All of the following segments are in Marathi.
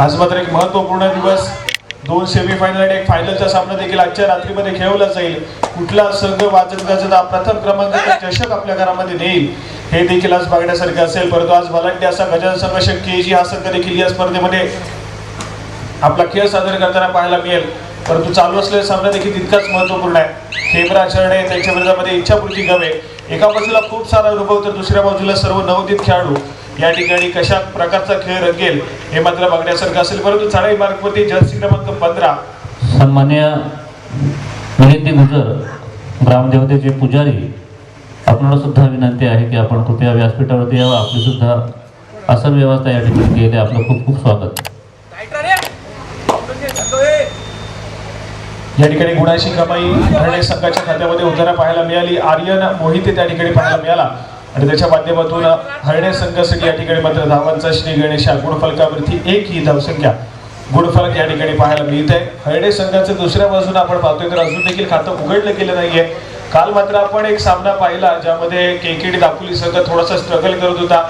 आज मात्र एक महत्त्वपूर्ण दिवस. दोन सेमीफायनल आणि एक फायनलचा सामना देखील आजच्या रात्रीमध्ये खेळवला जाईल. कुठला संघ वाजत गाजत हा प्रथम क्रमांकाचा चषक आपल्या घरामध्ये नेईल हे देखील आज बघण्यासारखे असेल. परंतु आज भलांटी असा गजानन संघ के जी हा संघ देखील या स्पर्धेमध्ये आपला खेळ सादर करताना पाहायला मिळेल. परंतु चालू असलेला सामना देखील तितकाच महत्त्वपूर्ण आहे. खेमरा चरणे त्यांच्या विरोधामध्ये इच्छापूर्ती गवे. एका बाजूला खूप सारा अनुभव तर दुसऱ्या बाजूला सर्व नवोदित खेळाडू. या ठिकाणी कशा प्रकारचा खेळ रंगेल हे मात्र बघण्यासारखं असेल. परंतु चढाई मार्गवरती जर्सी क्रमांक पंधरा. सन्मान्य मिलिंदी गुजर ग्रामदेवतेचे पुजारी आपणाला सुद्धा विनंती आहे की आपण कृपया व्यासपीठावरती यावं. आपली सुद्धा आसन व्यवस्था या ठिकाणी केली आपलं खूप खूप स्वागत. या ठिकाणी गुणाशी कमाई धरणे संघाच्या खात्यामध्ये उतारा पाहायला मिळाली. आर्यन मोहिते त्या ठिकाणी पाहायला मिळाला. आणि त्याच्या माध्यमातून हरणे संघासाठी या ठिकाणी मात्र धावांचा श्री गणेशा गुणफलकावरती एक ही धावसंख्या गुणफलक या ठिकाणी पाहायला मिळत आहे हरणे संघाचं दुसऱ्या बाजूने आपण पाहतोय तर अजून देखील खातं उघडलं गेलं नाहीये. काल मात्र आपण एक सामना पाहिला ज्यामध्ये केकेडी दापोली संघ थोडासा स्ट्रगल करत होता.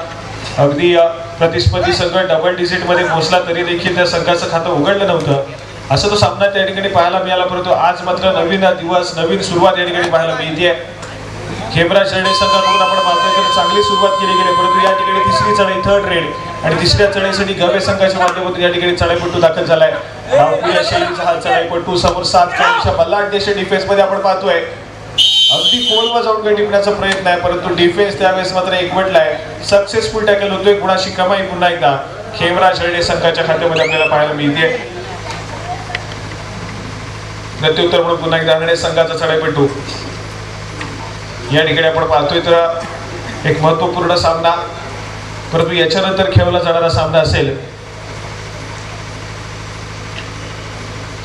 अगदी प्रतिस्पर्धी संघ डबल डिजिटमध्ये पोहोचला तरी देखील त्या संघाचं खातं उघडलं नव्हतं. असं तो सामना त्या ठिकाणी पाहायला मिळाला परंतु आज मात्र नवीन दिवस नवीन सुरुवात या ठिकाणी पाहायला मिळते खेबरा चढणे संघाकडून आपण पाहतोय तर चांगली सुरुवात केली गेली परंतु या ठिकाणी तिसरी चढाई थर्ड रेड आणि तिसऱ्या चढाईसाठी गवे संघाच्या माध्यमातून या ठिकाणी चढाईपट्टू दाखल झालाय. डावखुरी शैलीचा हा चढाईपट्टू समोर सात खेळाडूच्या बल्लाट देश डिफेन्समध्ये आपण पाहतोय. अगदी कोलवा जाऊन काही टिपण्याचा प्रयत्न आहे परंतु डिफेन्स त्यावेळेस मात्र एकवटलाय. सक्सेसफुल टॅकल होतोय कुणाशी कमाई पुन्हा एकदा खेमरा शर्डे संघाच्या खात्यामध्ये आपल्याला पाहायला मिळते. प्रत्युत्तर म्हणून पुन्हा एकदा संघाचा चढाईपट्टू या ठिकाणी आपण पाहतोय तर एक महत्त्वपूर्ण सामना परंतु याच्यानंतर खेळवला जाणारा सामना असेल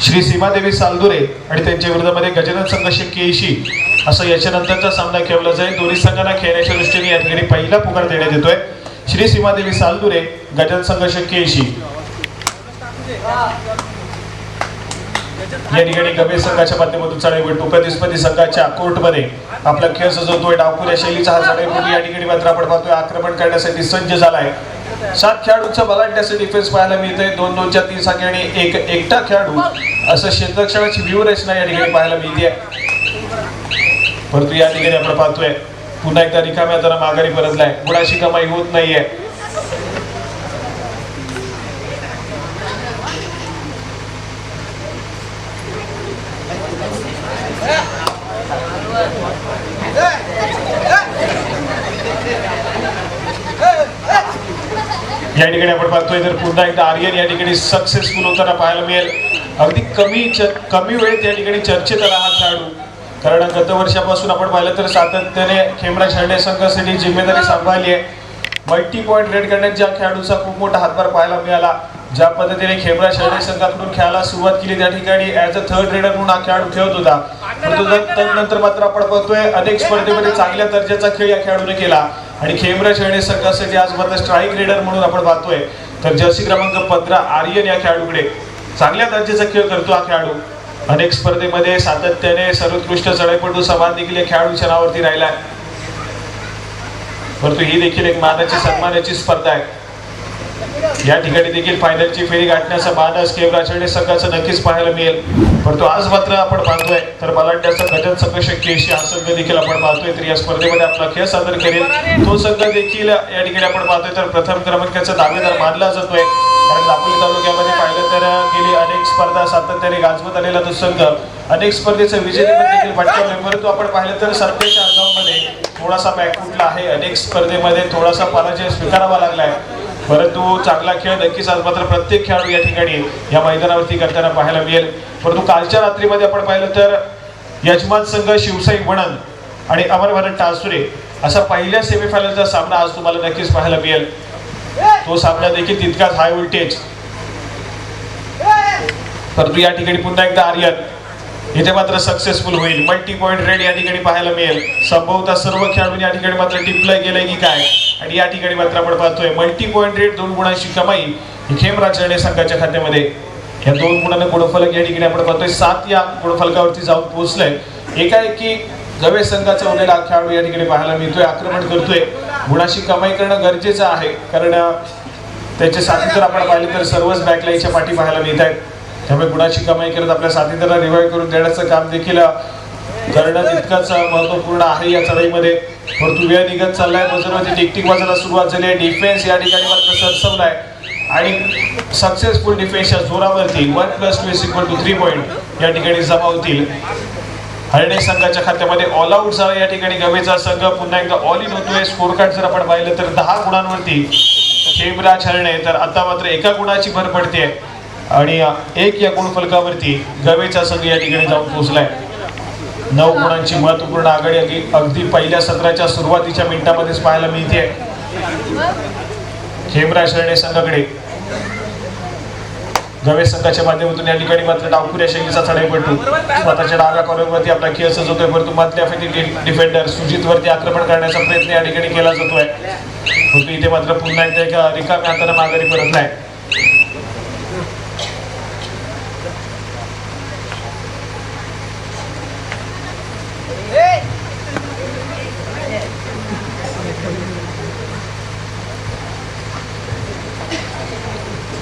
श्री सीमादेवी सालदुरे आणि त्यांच्या विरोधामध्ये गजानन संघ केशी असं याच्यानंतरचा सामना खेळवला जाईल. दोन्ही संघांना खेळण्याच्या दृष्टीने या ठिकाणी पहिला पुकार देण्यात येतोय. श्री सीमादेवी सालदुरे गजानन संघ केशी या ठिकाणी गंभीर संघाच्या माध्यमातून चढाईपटू प्रतिस्पर्धी संघाच्या कोर्टमध्ये आपला खेळ सजवतोय. डावपुऱ्या शैलीचा हा चढाईपटू या ठिकाणी मात्र आपण पाहतोय आक्रमण करण्यासाठी सज्ज झालाय. सात खेळाडूंचा बलाढ्याचा डिफेन्स पाहायला मिळतंय. दोन दोनच्या तीन साखी आणि एक एकटा खेळाडू असं क्षेत्रक्षणाची व्यूहरचना या ठिकाणी पाहायला मिळते परंतु या ठिकाणी आपण पाहतोय पुन्हा एकदा रिकाम्या जरा माघारी परतलाय. गुणाशी कमाई होत नाहीये. या ठिकाणी आपण पाहतोय तर पुन्हा एकदा आर्यन या ठिकाणी सक्सेसफुल होताना पाहायला मिळेल. अगदी कमी कमी वेळेत या ठिकाणी चर्चेत आला हा खेळाडू. कारण गत वर्षापासून आपण पाहिलं तर सातत्याने खेमरा शर्डे संघासाठी जिम्मेदारी सांभाळली आहे. मल्टी पॉईंट रेड करण्यात ज्या खेळाडूचा खूप मोठा हातभार पाहायला मिळाला ज्या पद्धतीने खेमरा खेळणे संघाकडून खेळायला सुरुवात केली त्या ठिकाणी ऍज अ थर्ड रेडर म्हणून हा खेळाडू खेळत होता. परंतु नंतर मात्र आपण पाहतोय अनेक स्पर्धेमध्ये चांगल्या दर्जाचा खेळ या खेळाडूने केला. आणि खेमरा खेळणे संघासाठी आज मात्र स्ट्राईक रेडर म्हणून आपण पाहतोय. तर जर्सी क्रमांक पंधरा आर्यन या खेळाडूकडे. चांगल्या दर्जाचा खेळ करतो हा खेळाडू. अनेक स्पर्धेमध्ये सातत्याने सर्वोत्कृष्ट चढाईपटू समान देखील या खेळाडूच्या नावावरती आहे परंतु ही देखील एक मानाची सन्मानाची स्पर्धा आहे. या ठिकाणी देखील फायनलची फेरी गाठण्याचा मानस केवळ चढणे संघाचं नक्कीच पाहायला मिळेल. परंतु आज मात्र आपण पाहतोय तर बलाढ्याचा गजन संघ शक्य अशी हा संघ देखील आपण पाहतोय तर या स्पर्धेमध्ये आपला खेळ सादर करेल. तो संघ देखील या ठिकाणी आपण पाहतोय तर प्रथम क्रमांकाचा दावेदार मानला जातोय. कारण दापोली तालुक्यामध्ये पाहिलं तर गेली अनेक स्पर्धा सातत्याने गाजवत आलेला तो संघ. अनेक स्पर्धेचं विजेतेपद देखील पटकावले परंतु आपण पाहिलं तर सत्तेच्या अर्जामध्ये थोडासा बॅकफुटला आहे. अनेक स्पर्धेमध्ये थोडासा पराजय स्वीकारावा लागलाय. परंतु चांगला खेळ नक्कीच आज मात्र प्रत्येक खेळाडू या ठिकाणी या मैदानावरती करताना पाहायला मिळेल. परंतु कालच्या रात्रीमध्ये आपण पाहिलं तर यजमान संघ शिवसाई वणन आणि अमर भारत टासुरे असा पहिल्या सेमीफायनलचा सामना आज तुम्हाला नक्कीच पाहायला मिळेल. तो सामना देखील तितकाच हाय व्होल्टेज परंतु या ठिकाणी पुन्हा एकदा आर्यन इथे मात्र सक्सेसफुल होईल. मल्टी पॉईंट रेड या ठिकाणी पाहायला मिळेल. संभवता सर्व खेळाडूंनी या ठिकाणी मात्र टिपलं गेलंय की काय? आणि या ठिकाणी मात्र आपण पाहतोय मल्टी पॉईंट रेड दोन गुणांची कमाई ही खेमराज चढणे संघाच्या खात्यामध्ये. या दोन गुणांना गुणफलक या ठिकाणी आपण पाहतोय. सात या गुणफलकावरती जाऊन पोहोचलंय. एकाएकी गवे संघाचा उरलेला खेळाडू या ठिकाणी पाहायला मिळतोय. आक्रमण करतोय. गुणाशी कमाई करणं गरजेचं आहे. कारण त्याचे साथी जर आपण पाहिले तर सर्वच बॅकलाईनच्या पाठी पाहायला मिळत आहेत त्यामुळे गुणाची कमाई करत आपल्या साथीदाराला रिवाईव्ह करून देण्याचं काम देखील अ, करणं तितकंच महत्त्वपूर्ण आहे या चढाईमध्ये. परंतु वेळ निघत चाललाय बजरवरती टिकटिक वाजायला सुरुवात झाली आहे. डिफेन्स या ठिकाणी मात्र सरसवलाय आणि सक्सेसफुल डिफेन्सच्या जोरावरती one plus two is equal to three point या ठिकाणी जमा होतील. हरणे संघाच्या खात्यामध्ये ऑल आउट झाला या ठिकाणी गवेचा संघ. पुन्हा एकदा ऑल इन होतोय. स्कोर कार्ड जर आपण पाहिलं तर दहा गुणांवरती खेमराज हरणे. तर आता मात्र एका गुणाची भर पडते आणि एक या गुणफलकावरती गवेचा संघ या ठिकाणी जाऊन पोहोचलाय. नऊ गुणांची महत्त्वपूर्ण आघाडी अगदी अगदी पहिल्या सत्राच्या सुरुवातीच्या मिनिटामध्येच पाहायला मिळते खेमरा हरणे संघाकडे. गवे संघाच्या माध्यमातून या ठिकाणी मात्र डावखुऱ्या शैलीचा चढाई पडतो स्वतःच्या डाव्या कॉर्नरवरती आपला खेळ सजवतोय परंतु मधल्या फेटी डिफेंडर सुजित वरती आक्रमण करण्याचा प्रयत्न या ठिकाणी केला जातोय. परंतु इथे मात्र पुन्हा एकदा एका रिकाम्या हाताने माघारी परतलाय.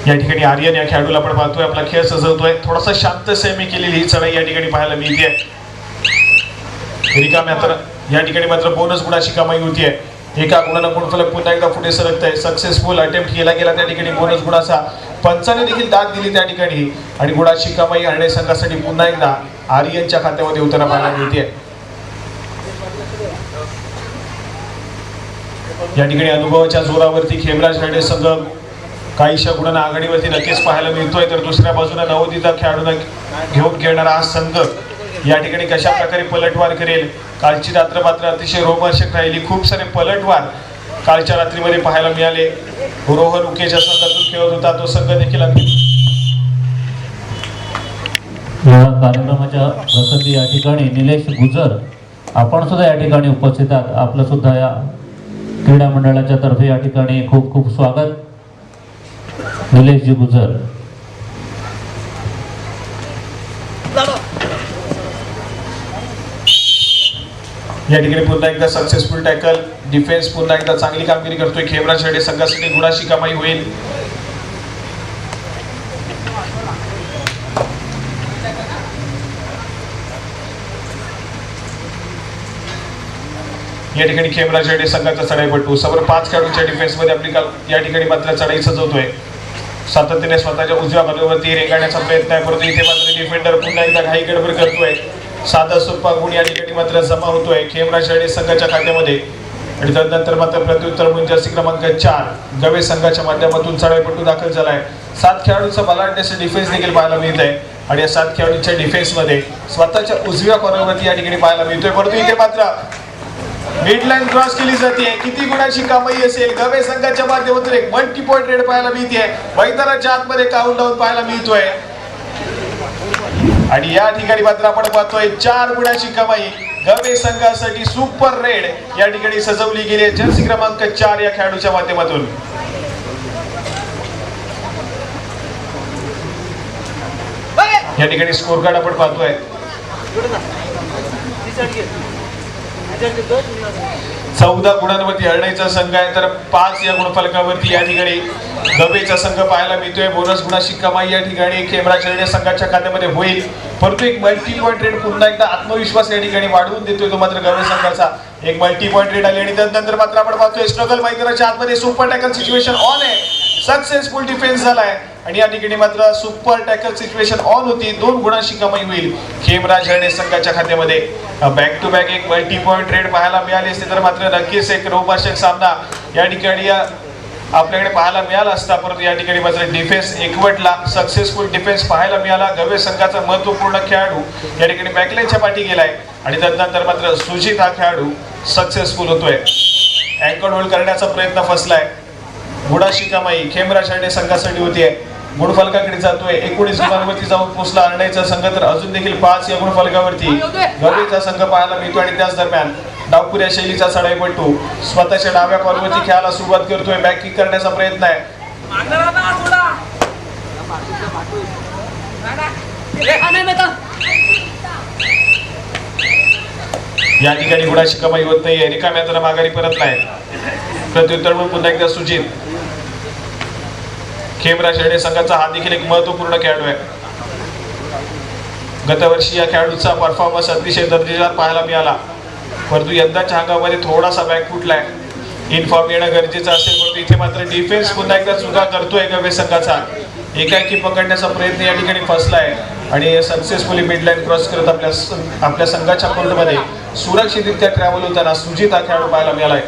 या ठिकाणी आर्यन या खेळाडूला आपण पाहतोय आपला खेळ सजवतोय. थोडासा शांत सेमी केलेली ही चढाई या ठिकाणी पाहायला मिळते रिकाम्या तर या ठिकाणी मात्र बोनस गुणाची कमाई होतीये. एका गुणानं गुणफलक पुन्हा एकदा पुढे सरकत आहे सक्सेसफुल अटेम्प्ट केला गेला त्या ठिकाणी बोनस गुणाचा पंचाने देखील दाद दिली त्या ठिकाणी. आणि गुणाची कमाई हरणे संघासाठी पुन्हा एकदा आर्यनच्या खात्यामध्ये उतरा पाहायला मिळते या ठिकाणी अनुभवाच्या जोरावरती खेमराज राडे संघ काहीशा गुणांना आघाडीवरती नक्कीच पाहायला मिळतोय. तर दुसऱ्या बाजूला नवोदिता खेळाडूंना घेऊन खेळणारा हा संघ. या ठिकाणी कशा प्रकारे पलटवार करेल? कालची रात्र मात्र अतिशय रोमर्शक राहिली. खूप सारे पलटवार कालच्या रात्रीमध्ये पाहायला मिळाले. रोहन उकेच्या संघातून खेळत होता. तो संघ देखील अगदी या कार्यक्रमाच्या प्रसंगी या ठिकाणी निलेश गुजर. आपण सुद्धा या ठिकाणी उपस्थित आहात. आपलं सुद्धा या क्रीडा मंडळाच्या तर्फे या ठिकाणी खूप खूप स्वागत. निलेशजी गुजर. या ठिकाणी पुन्हा एकदा सक्सेसफुल टॅकल डिफेन्स पुन्हा एकदा चांगली कामगिरी करतोय. खेमरा शेडे संघासाठी गुणाशी कमाई होईल. या ठिकाणी खेमरा शेडे संघाचा चढाईपटू. समोर पाच खेळाडूंच्या डिफेन्समध्ये आपली काल या ठिकाणी मात्र चढाई सजवतोय. सातत्याने स्वतःच्या उजव्या बाजूवरती रेंगाळण्याचा प्रयत्न आहे परंतु इथे मात्र डिफेंडर पुन्हा एकदा घाई गडबड करतोय. साधा सोपा गुण या ठिकाणी मात्र जमा होतोय. खेमरा शेडे संघाच्या खात्यामध्ये. आणि त्यानंतर मात्र प्रत्युत्तर म्हणून जर्सी क्रमांक चार गवे संघाच्या माध्यमातून चढाईपटू दाखल झालाय. सात खेळाडूंचा बलाढ्याचा डिफेन्स देखील पाहायला मिळत आहे आणि या सात खेळाडूंच्या डिफेन्समध्ये स्वतःच्या उजव्या कॉर्नरवरती या ठिकाणी पाहायला मिळतोय. परंतु इथे मात्र मिडलाईन क्रॉस केली जाते. किती गुणाची कमाई असेल? गवे संघाच्या माध्यमातून एक मल्टी पॉईंट रेड पाहायला मिळते मैदानाच्या आतमध्ये काउंट डाऊन पाहायला मिळतोय. आणि या ठिकाणी मात्र आपण पाहतोय चार गुणाची कमाई गवे संघासाठी सुपर रेड या ठिकाणी सजवली गेली आहे. जर्सी क्रमांक चार या खेळाडूच्या माध्यमातून. या ठिकाणी स्कोर कार्ड आपण पाहतोय. चौदा गुणांवरती हरण्याचा संघ आहे. तर पाच या गुणफलकावरती या ठिकाणी गवेचा संघ पाहायला मिळतोय. बोनस गुणाशी कमाई या ठिकाणी खेमरा हरणे संघाच्या खात्यामध्ये होईल. परंतु एक मल्टी पॉईंट रेट पुन्हा एकदा आत्मविश्वास या ठिकाणी वाढवून देतोय तो मात्र गवे संघाचा. एक मल्टी पॉईंट रेट आली आणि त्यानंतर मात्र आपण पाहतोय स्ट्रगल मैदानाच्या आतमध्ये सुपर टॅकल सिच्युएशन ऑन आहे सक्सेसफुल डिफेन्स झालाय. आणि या ठिकाणी मात्र सुपर टॅकल सिच्युएशन ऑन होती. दोन गुणांशी कमाई होईल. खेमराज हरणे संघाच्या खात्यामध्ये. बॅक टू बॅक एक मल्टी पॉईंट रेड पाहायला मिळाली असते तर मात्र नक्कीच एक रोमार्शक सामना या ठिकाणी या आपल्याकडे पाहायला मिळाला असता. परंतु या ठिकाणी मात्र डिफेन्स एकवटला सक्सेसफुल डिफेन्स पाहायला मिळाला. गवे संघाचा महत्त्वपूर्ण खेळाडू या ठिकाणी बॅकलेनच्या पाठी गेलाय. आणि त्यानंतर मात्र सुजित हा खेळाडू सक्सेसफुल होतोय. अँकर होल्ड करण्याचा प्रयत्न फसलाय. गुडाशी कमाई खेमरा शाळे संघासाठी होती आहे गुणफलकाकडे जातोय. एकोणीस गुणांवरती जाऊन पोहोचला आणण्याचा संघ तर अजून देखील पाच या गुणफलकावरती गवेचा संघ पाहायला मिळतो आणि त्याच दरम्यान डावपुऱ्या शैलीचा चढाईपटू स्वतःच्या डाव्या कॉलवरती खेळायला सुरुवात करतोय. बॅक किक करण्याचा प्रयत्न आहे. या ठिकाणी गुणाची कमाई होत नाहीये. रिकाम्या तर माघारी परत नाही. प्रत्युत्तर म्हणून पुन्हा एकदा सुजित. खेमराज हेडे संघाचा हा देखील एक महत्त्वपूर्ण खेळाडू आहे. गतवर्षी या खेळाडूचा परफॉर्मन्स अतिशय दर्जेदार पाहायला मिळाला. परंतु यंदाच्या हंगामध्ये थोडासा बॅक फुटलाय. इनफॉर्म येणं गरजेचं असेल परंतु इथे मात्र डिफेन्स पुन्हा एकदा चुका करतोय गवे संघाचा. एकाएकी पकडण्याचा प्रयत्न या ठिकाणी फसलाय. आणि सक्सेसफुली मिडलाईन क्रॉस करत आपल्या आपल्या संघाच्या कोर्टमध्ये सुरक्षितरित्या ट्रॅव्हल होताना सुजित हा खेळाडू पाहायला मिळालाय.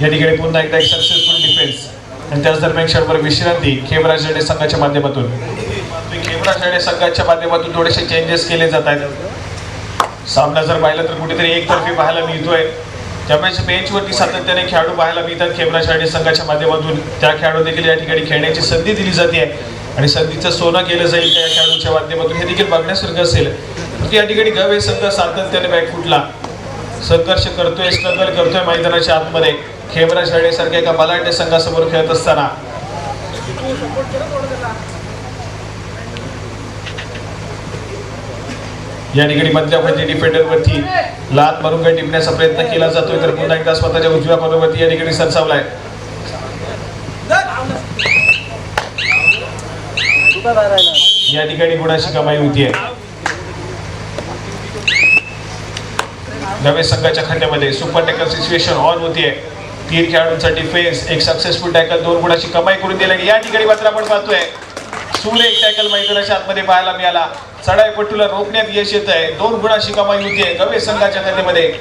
या ठिकाणी पुन्हा एकदा एक सक्सेसफुल डिफेन्स आणि त्याच दरम्यान क्षणभर विश्रांती खेमराज रेडे संघाच्या माध्यमातून. खेमराज रेडे संघाच्या माध्यमातून थोडेसे चेंजेस केले जात आहेत. सामना जर पाहिला तर कुठेतरी एकतर्फी पाहायला मिळतोय. त्यामुळे बेंचवरती सातत्याने खेळाडू पाहायला मिळतात खेमराज रेडे संघाच्या माध्यमातून. त्या खेळाडू देखील या ठिकाणी खेळण्याची संधी दिली जाते. आणि संधीचं सोनं केलं जाईल त्या खेळाडूच्या माध्यमातून हे देखील बघण्यासारखं असेल. तर या ठिकाणी गवे संघ सातत्याने बॅक फुटला. संघर्ष करतोय स्ट्रगल करतोय मैदानाच्या आतमध्ये. खेमराज शाळेसारख्या एका बलाढ्य संघासमोर खेळत असताना. या ठिकाणी मधल्यामध्ये डिफेंडरवरती लात मारून काही टिपण्याचा प्रयत्न केला जातोय तर पुन्हा एकदा स्वतःच्या उजव्या कॉर्नरवरती या ठिकाणी सरसावलाय. या ठिकाणी गुणाची कमाई होतीये? नवे संघाच्या खंड्यामध्ये सुपर टॅकल सिच्युएशन ऑन होतीये. तीन खेळाडूंचा डिफेन्स एक सक्सेसफुल टॅकल दोन गुणाची कमाई करून दिली आणि या ठिकाणी मात्र आपण पाहतोय सुरेख टॅकल मैदानाच्या आतमध्ये पाहायला मिळाला. चढाईपट्टूला रोखण्यात यश येत आहे दोन गुणाची कमाई होतीये. गवे संघाच्या खात्यामध्ये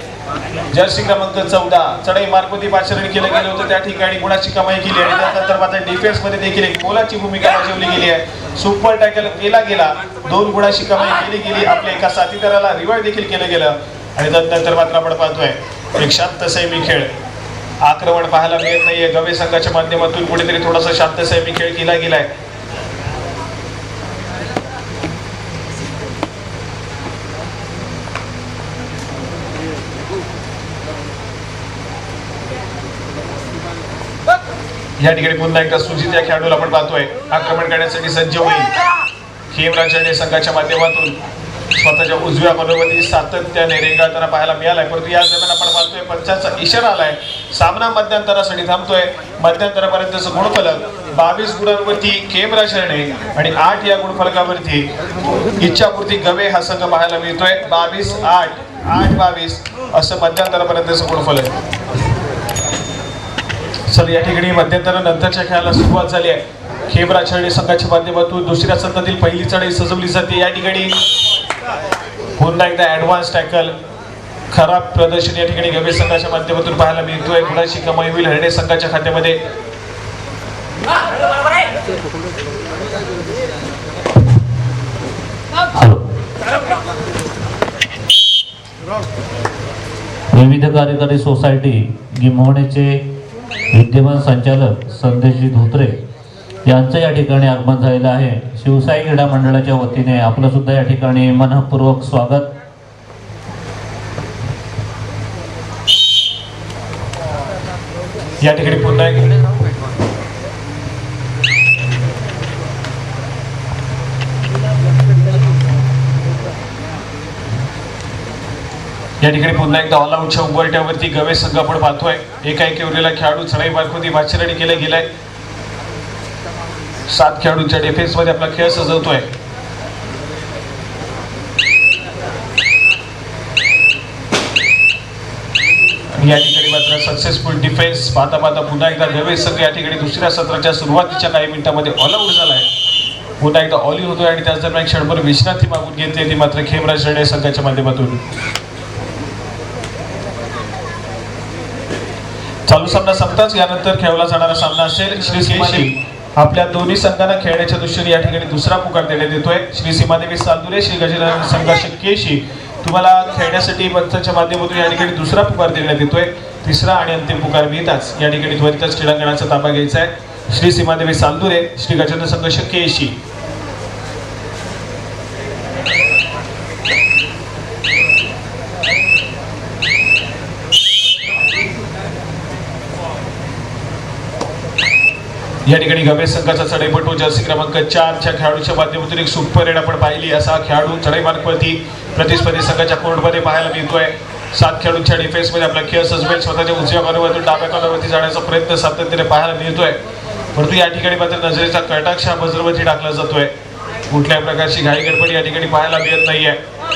जर्सी क्रमांक चौदा. चढाई मार्गमध्ये पाचरण केलं गेलं होतं. त्या ठिकाणी गुणाची कमाई केली आणि त्यानंतर मात्र डिफेन्समध्ये देखील एक मोलाची भूमिका बजावली गेली आहे. सुपर टॅकल केला गेला. दोन गुणाची कमाई केली गेली. आपल्या एका साथीदाराला रिवाय देखील केलं गेलं. आणि त्यानंतर मात्र आपण पाहतोय एक शांत सैमी खेळ. आक्रमण पाहायला मिळत नाहीये. गवे संघाच्या माध्यमातून कुठेतरी थोडासा शांत सैमी खेळ केला गेलाय. या ठिकाणी पुन्हा एकदा सुजित या खेळाडूला आपण पाहतोय. आक्रमण करण्यासाठी सज्ज होईल. खेमराज संघाच्या माध्यमातून. स्वतःच्या उजव्या मनोवती सातत्याने रेंगाळताना पाहायला मिळालाय. परंतु या दरम्यान आपण पाहतोय पंचाचा इशारा आलाय. सामना मध्यंतरासाठी थांबतोय. मध्यंतरापर्यंतचं गुणफलक बावीस गुणांवरती केमरा रेडे आणि आठ या गुणफलकावरती इच्छापूर्ती गवे हा संघ पाहायला मिळतोय. बावीस आठ आठ बावीस असं मध्यंतरापर्यंतचं गुणफलक. सर या ठिकाणी मध्यंतरानंतरच्या खेळाला सुरुवात झाली आहे. खेबरा छळणी संघाच्या माध्यमातून दुसऱ्या सत्रातील पहिली चढाई सजवली जाते. या ठिकाणी पुन्हा एकदा ऍडव्हान्स टॅकल खराब प्रदर्शन या ठिकाणी गवे संघाच्या माध्यमातून पाहायला मिळतोय गुणाची कमाई होईल हरणे संघाच्या खात्यामध्ये. हॅलो. विविध कार्यकारी सोसायटी गिम्होणेचे विद्यमान संचालक संदेशजी धोत्रे यांचं या ठिकाणी आगमन झालेलं आहे. शिवसाई क्रीडा मंडळाच्या वतीने आपलं सुद्धा या ठिकाणी मनपूर्वक स्वागत. या ठिकाणी पुन्हा एक या ठिकाणी पुन्हा एकदा ऑल उंबरट्यावरती गवे संघ आपण पाहतोय. एका एकी उरलेला खेळाडू चढाई मार्फती भाषण केला गेलाय. सात खेळाडूंच्या डिफेन्समध्ये आपला खेळ सजवतोय. आणि या ठिकाणी मात्र सक्सेसफुल डिफेन्स पाहता पाहता पुन्हा एकदा गवे संघ या ठिकाणी दुसऱ्या सत्राच्या सुरुवातीच्या काही मिनिटांमध्ये ऑल आऊट झालाय पुन्हा एकदा ऑल इन होतोय आणि त्याच दरम्यान क्षणभर विश्रांती मागून घेतली ती मात्र खेमराज रेडे संघाच्या माध्यमातून. चालू सामना संपताच यानंतर खेळला जाणारा सामना असेल श्री सिंह आपल्या दोन्ही संघांना खेळण्याच्या दृष्टीने या ठिकाणी दुसरा पुकार देण्यात येतोय. श्री सीमादेवी सालदुरे श्री गजानन संघर्ष केशी तुम्हाला खेळण्यासाठी पंचांच्या माध्यमातून या ठिकाणी दुसरा पुकार देण्यात येतोय. तिसरा आणि अंतिम पुकार मिळताच या ठिकाणी त्वरितच क्रीडांगणाचा ताबा घ्यायचा आहे. श्री सीमादेवी सालदुरे श्री गजानन संघर्ष केशी. या ठिकाणी गवे संघाचा चढाईपटू जर्सी क्रमांक चारच्या खेळाडूच्या माध्यमातून एक सुपर रेड आपण पाहिली. असा खेळाडू चढाई मार्गवरती प्रतिस्पर्धी संघाच्या कोर्टमध्ये पाहायला मिळतोय. सात खेळाडूंच्या डिफेन्समध्ये आपला खेळ सजवेल. स्वतःच्या उजव्या कॉर्नरवरतून डाव्या कॉलरवरती जाण्याचा प्रयत्न सातत्याने पाहायला मिळतोय. परंतु या ठिकाणी मात्र नजरेचा कटाक्ष हा बजरवरती टाकला जातोय. कुठल्याही प्रकारची घाई गडबड या ठिकाणी पाहायला मिळत नाहीये.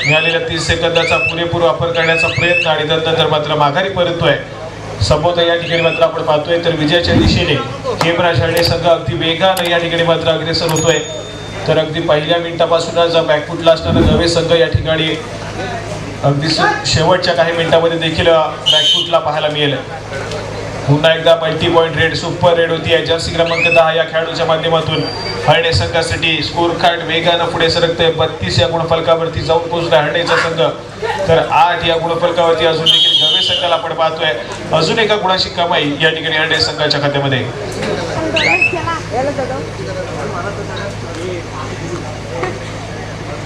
मिळालेल्या तीस सेकंदाचा पुरेपूर वापर करण्याचा प्रयत्न आणि त्यानंतर मात्र माघारी परततोय. संभवतः या ठिकाणी मात्र आपण पाहतोय तर विजयाच्या दिशेने केमराज शाळे संघ अगदी वेगानं या ठिकाणी मात्र अग्रेसर होतोय. तर अगदी पहिल्या मिनिटापासूनच बॅकफुटला असणारा नवे संघ या ठिकाणी अगदी शेवटच्या काही मिनिटामध्ये देखील बॅकफुटला पाहायला मिळेल. पुन्हा एकदा multi point raid super raid होती. आहे जर्सी क्रमांक दहा या खेळाडूच्या माध्यमातून हरणे संघासाठी स्कोर कार्ड वेगानं पुढे सरकतंय. बत्तीस या गुणफलकावरती जाऊन पोहोचला हरणेचा संघ. तर आठ या गुणफलकावरती अजून देखील संघाला आपण पाहतोय. अजून एका गुणाची कमाई या ठिकाणी हरणे संघाच्या खात्यामध्ये.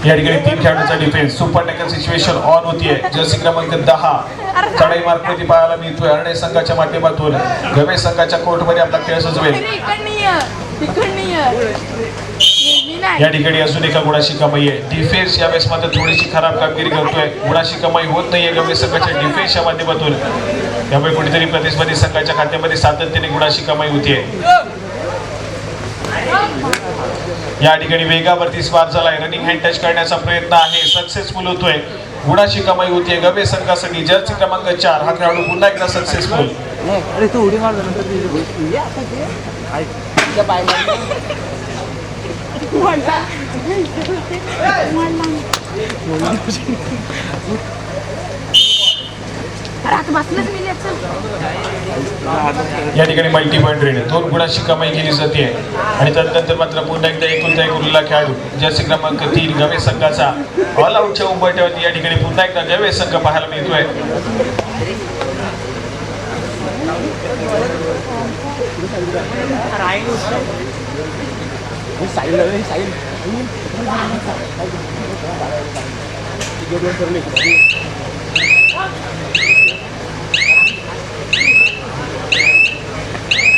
या ठिकाणी तीन खेळाडूचा defence super tackle situation on होतीये. जर्सी क्रमांक दहा. चढाई मार्कमध्ये पाहायला मिळतोय. अर्णय संघाच्या माध्यमातून गमेश संघाच्या कोर्टमध्ये आपला खेळ सजवेल या ठिकाणी अजून एका गुणाची कमाई आहे. डिफेन्स यावेळेस मात्र थोडीशी खराब कामगिरी करतोय. गुणाची कमाई होत नाहीये गंभीर संघाच्या डिफेन्सच्या माध्यमातून. त्यामुळे कुठेतरी प्रतिस्पर्धी संघाच्या खात्यामध्ये सातत्याने गुणाची कमाई होतीये. या ठिकाणी वेगावरती स्वार झालाय. रनिंग हँड टच करण्याचा प्रयत्न आहे. सक्सेसफुल होतोय. गुणाची कमाई होतीये. गवे संघासाठी जर्सी क्रमांक चार. हा खेळाडू पुन्हा एकदा सक्सेसफुल नाही अरे तू उडी ये ठिकाणी मल्टी पॉईंट रेड दोन गुणाची कमाई केली जाते. आणि त्यानंतर मात्र पुन्हा एकदा एकुलता एक उरलेला खेळाडू जर्सी क्रमांक तीन गवे संघाचा ऑल आऊटच्या उंबरट्यावरती या ठिकाणी पुन्हा एकदा गवे संघ पाहायला मिळतोय.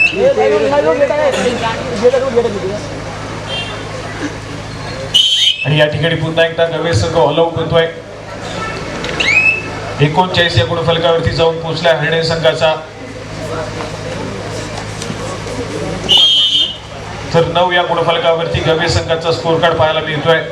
हे आणि या ठिकाणी पुन्हा एकदा गवे संघ ऑल करतोय होतोय एकोणचाळीस या गुणफलकावरती जाऊन पोहोचल्या हरणे संघाचा तर नऊ या गुणफलकावरती गवे संघाचा स्कोर कार्ड पाहायला मिळतोय.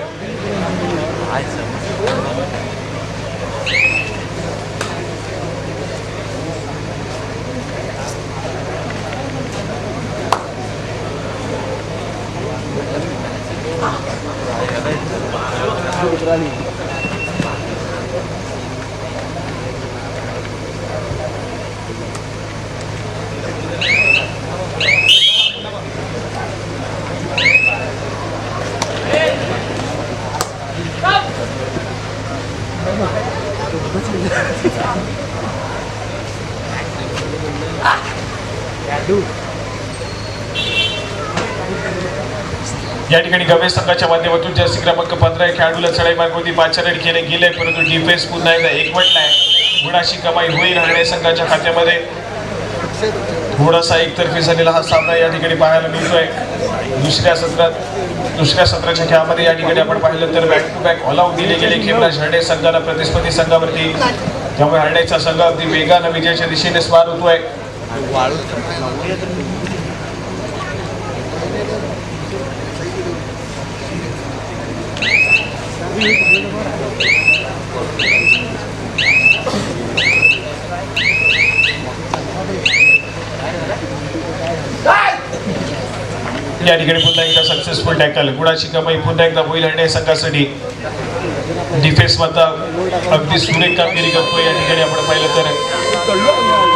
या ठिकाणी गवे संघाच्या माध्यमातून जर्सी क्रमांक पंधरा खेळाडूला चढाई होती. पाचारण रन केले गेले परंतु डिफेन्स पुन्हा एकदा एकवटलाय गुणाशी कमाई होईल हरणे संघाच्या खात्यामध्ये थोडासा एकतर्फी झालेला हा सामना या ठिकाणी पाहायला मिळतोय. दुसऱ्या सत्रात दुसऱ्या सत्राच्या खेळामध्ये या ठिकाणी आपण पाहिलं तर back to back all out दिले गेले. खेळला हरणे संघाला प्रतिस्पर्धी संघावरती. त्यामुळे हरण्याचा संघ अगदी वेगानं विजयाच्या दिशेने स्वार होतोय. या ठिकाणी पुन्हा एकदा सक्सेसफुल टॅकल गुणाची कमाई पुन्हा एकदा होईल हरणे संघासाठी. डिफेन्स मात्र अगदी सुरेख कामगिरी करतो या ठिकाणी आपण पाहिलं तर.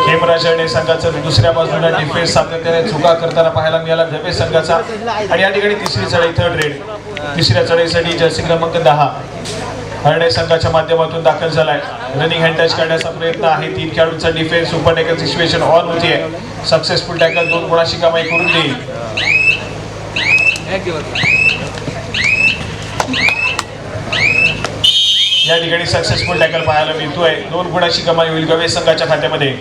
खेमराज हरणे संघाचं दुसऱ्या बाजूला डिफेन्स सातत्याने चुका करताना पाहायला मिळाला जमे संघाचा. आणि या ठिकाणी तिसरी चढाई थर्ड रेड तिसऱ्या चढाईसाठी जर्सी क्रमांक दहा. हरणे संघाच्या माध्यमातून दाखल झालाय. रनिंग हँड टच करण्याचा प्रयत्न आहे. तीन खेळाडूंचा defence super tackle situation on होतीये सक्सेसफुल टॅकल दोन गुणाची कमाई करून देईल. या ठिकाणी सक्सेसफुल टॅकल पाहायला मिळतोय. दोन गुणाची कमाई होईल गवे संघाच्या खात्यामध्ये.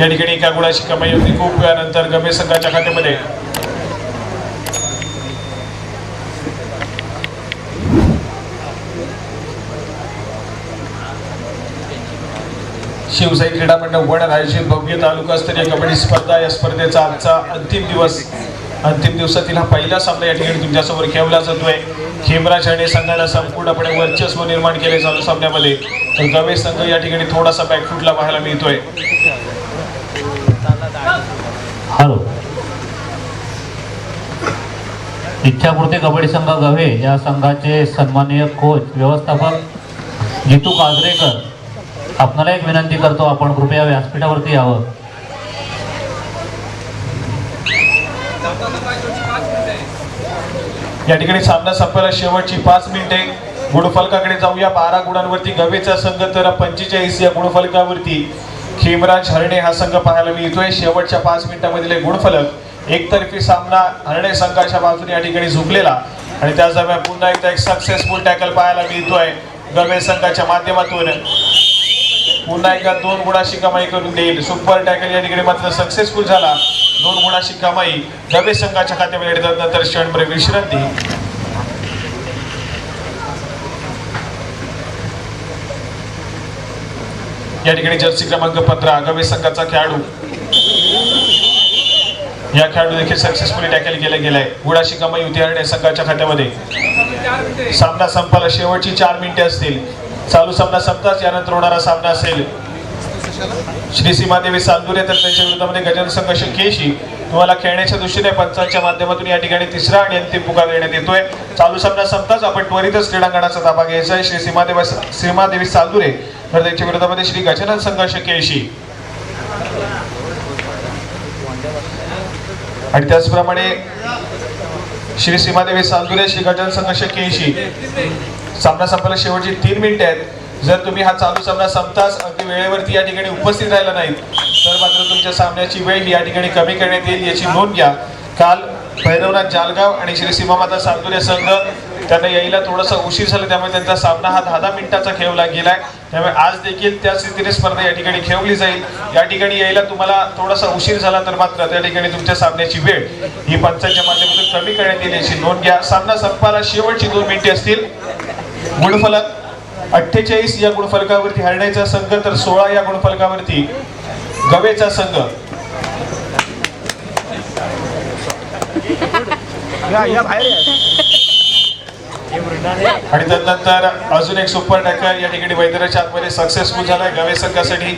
या ठिकाणी एका गुणाची कमाई होती. खूप वेळानंतर गमे संघाच्या खात्यामध्ये शिवसाई क्रीडा मंडळ वड आयोजित भव्य तालुकास्तरीय कबड्डी स्पर्धा. या स्पर्धेचा आजचा अंतिम दिवस अंतिम दिवसातील हा पहिला सामना या ठिकाणी तुमच्यासमोर खेळला जातोय. खेमराज आणि संघाला संपूर्णपणे वर्चस्व निर्माण केले चालू सामन्यामध्ये. तर गवे संघ या ठिकाणी थोडासा बॅकफूटला पाहायला मिळतोय. हॅलो इच्छापूर्ती कबड्डी संघ गव्हे या संघाचे सन्माननीय कोच व्यवस्थापक जितू काजरेकर. आपणाला एक विनंती करतो आपण कृपया व्यासपीठावरती यावं. या ठिकाणी सामना संपायला शेवटची पाच मिनिटे. गुणफलकाकडे जाऊया. बारा गुणांवरती गवेचा संघ तर पंचेचाळीस या गुणफलकावरती. खेमराज हरणे हा संघ पाहायला मिळतोय. शेवटच्या पाच मिनिटांमधील गुणफलक एकतर्फी सामना हरणे संघाच्या बाजूने या ठिकाणी झुकलेला आणि त्याच दरम्यान पुन्हा एकदा एक सक्सेसफुल टॅकल पाहायला मिळतोय. गवे संघाच्या माध्यमातून. पुन्हा एकदा दोन गुणाची कमाई करून देईल. सुपर टॅकल या ठिकाणी मात्र सक्सेसफुल झाला. दोन गुणाची कमाई गवे संघाच्या खात्यामध्ये नंतर क्षणभर विश्रांती. या ठिकाणी जर्सी क्रमांक पंधरा आगामी संघाचा खेळाडू. या खेळाडू देखील सक्सेसफुली टॅकल केला गेलाय. गुणाची कमाई होती संघाच्या खात्यामध्ये. सामना संपायला शेवटची चार मिनिटे असतील. चालू सामना संपताच यानंतर होणारा सामना असेल. श्री सीमादेवी सांदुरे तर त्यांच्या विरोधामध्ये गजन संघर्ष केशी तुम्हाला खेळण्याच्या दृष्टीने पंचांच्या माध्यमातून या ठिकाणी तिसरा आणि अंतिम पुकार देण्यात येतोय. चालू सामना संपताच आपण त्वरितच क्रीडांगणाचा ताबा घ्यायचा आहे. श्री सीमादेवी सीमादेवी सांदुरे तर त्यांच्या विरोधामध्ये श्री गजानन संघर्ष केशी आणि त्याचप्रमाणे श्री सीमादेवी सांदुरे श्री गजानन संघर्ष केशी सामना संपायला शेवटची तीन मिनिटे आहेत. जर तुम्ही हा चालू सामना संपताच अगदी वेळेवरती या ठिकाणी उपस्थित राहिला नाहीत तर मात्र तुमच्या सामन्याची वेळ या ठिकाणी कमी करण्यात येईल याची नोंद घ्या. काल भैरवनाथ जालगाव आणि श्री सीमामाता सांदुरे संघ त्यांना यायला थोडासा उशीर झाला त्यामुळे त्यांचा सामना हा दहा दहा मिनिटाचा खेळला गेलाय त्यामुळे आज देखील त्या स्थितीने स्पर्धा या ठिकाणी खेळली जाईल. या ठिकाणी यायला तुम्हाला थोडासा उशीर झाला तर मात्र त्या ठिकाणी तुमच्या सामन्याची वेळ ही पंचांच्या माध्यमातून कमी करण्यात येईल याची नोंद घ्या. सामना संपायला शेवटची दोन मिनिटे असतील. गुणफलक अठ्ठेचाळीस या गुणफलकावरती हरण्याचा संघ तर सोळा या गुणफलकावरती गवेचा संघ. या बाहेर या. आणि त्यानंतर अजून एक सुपर टॅकर या ठिकाणी वैद्यराच्या आतमध्ये सक्सेसफुल झाला गवे संघासाठी.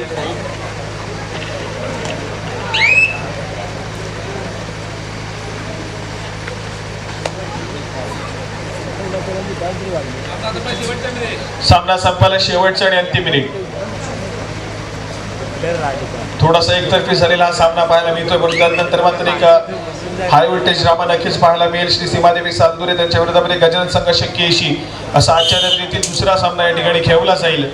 सामना संपायला शेवटचा आणि अंतिम मिनिट थोडासा एकतर्फी झालेला हा सामना पाहायला मिळतोय पण त्यानंतर मात्र एक हाय व्होल्टेज ड्रामा नक्कीच पाहायला मिळेल. श्री सीमादेवी सालदुरे त्यांच्या विरोधामध्ये गजानन संघर्ष केशी असा आजच्या रीतीतील दुसरा सामना या ठिकाणी खेळला जाईल.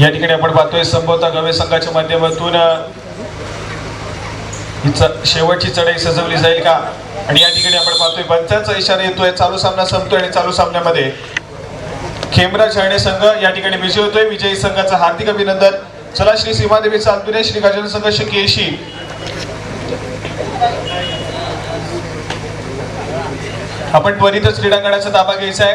या ठिकाणी आपण पाहतोय संभवता गवे संघाच्या माध्यमातून शेवटची चढाई सजवली जाईल का? आणि या ठिकाणी आपण पाहतोय पंचांचा इशारा येतोय चालू सामना संपतोय आणि चालू सामन्यामध्ये खेमरा शाणे संघ या ठिकाणी विजय होतोय. विजयी संघाचं हार्दिक अभिनंदन. चला श्री सीमादेवी सालदुरे श्री गजानन संघर्ष केशी आपण त्वरितच क्रीडांगणाचा ताबा घ्यायचा आहे.